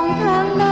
องทางนั้น